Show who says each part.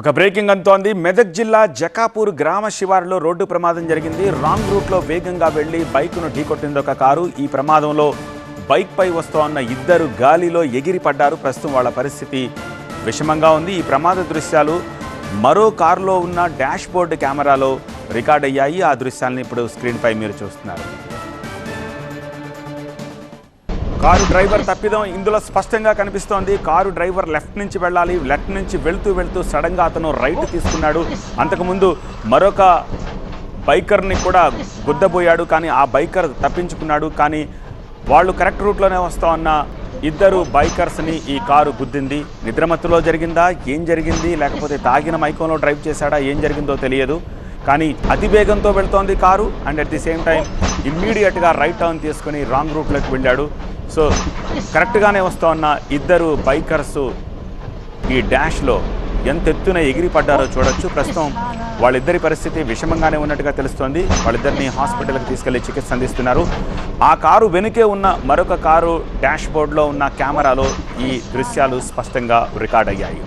Speaker 1: ఒక బ్రేకింగ్ అంతోంది మెదక్ జిల్లా జకాపూర్ గ్రామ శివారులో రోడ్డు ప్రమాదం జరిగింది. రాంగ్ రూట్లో వేగంగా వెళ్ళి బైకును ఢీకొట్టింది ఒక కారు. ఈ ప్రమాదంలో బైక్పై వస్తోన్న ఇద్దరు గాలిలో ఎగిరి పడ్డారు ప్రస్తుతం వాళ్ళ పరిస్థితి విషమంగా ఉంది. ఈ ప్రమాద దృశ్యాలు మరో కారులో ఉన్న డాష్ బోర్డు కెమెరాలో రికార్డ్ అయ్యాయి. ఆ దృశ్యాలను ఇప్పుడు స్క్రీన్పై మీరు చూస్తున్నారు. కారు డ్రైవర్ తప్పిదం ఇందులో స్పష్టంగా కనిపిస్తోంది. కారు డ్రైవర్ లెఫ్ట్ నుంచి వెళ్ళాలి. లెఫ్ట్ నుంచి వెళ్తూ వెళ్తూ సడన్గా అతను రైట్ తీసుకున్నాడు. అంతకుముందు మరొక బైకర్ని కూడా గుద్దబోయాడు. కానీ ఆ బైకర్ తప్పించుకున్నాడు. కానీ వాళ్ళు కరెక్ట్ రూట్లోనే వస్తా ఉన్న ఇద్దరు బైకర్స్ని ఈ కారు గుద్దింది. నిద్రమత్తులో జరిగిందా? ఏం జరిగింది? లేకపోతే తాగిన మైకంలో డ్రైవ్ చేశాడా? ఏం జరిగిందో తెలియదు. కానీ అతి వేగంతో వెళ్తోంది car and at the same time ఇమ్మీడియట్గా రైట్ టర్న్ తీసుకుని రాంగ్ రూట్లోకి వెళ్ళాడు. సో కరెక్ట్గానే వస్తూ ఉన్న ఇద్దరు బైకర్స్ ఈ డాష్లో ఎంత ఎత్తున ఎగిరి పడ్డారో చూడొచ్చు. ప్రస్తుతం వాళ్ళిద్దరి పరిస్థితి విషమంగానే ఉన్నట్టుగా తెలుస్తోంది. వాళ్ళిద్దరిని హాస్పిటల్కి తీసుకెళ్ళి చికిత్స అందిస్తున్నారు. ఆ కారు వెనుకే ఉన్న మరొక కారు డాష్ బోర్డ్లో ఉన్న కెమెరాలో ఈ దృశ్యాలు స్పష్టంగా రికార్డ్ అయ్యాయి.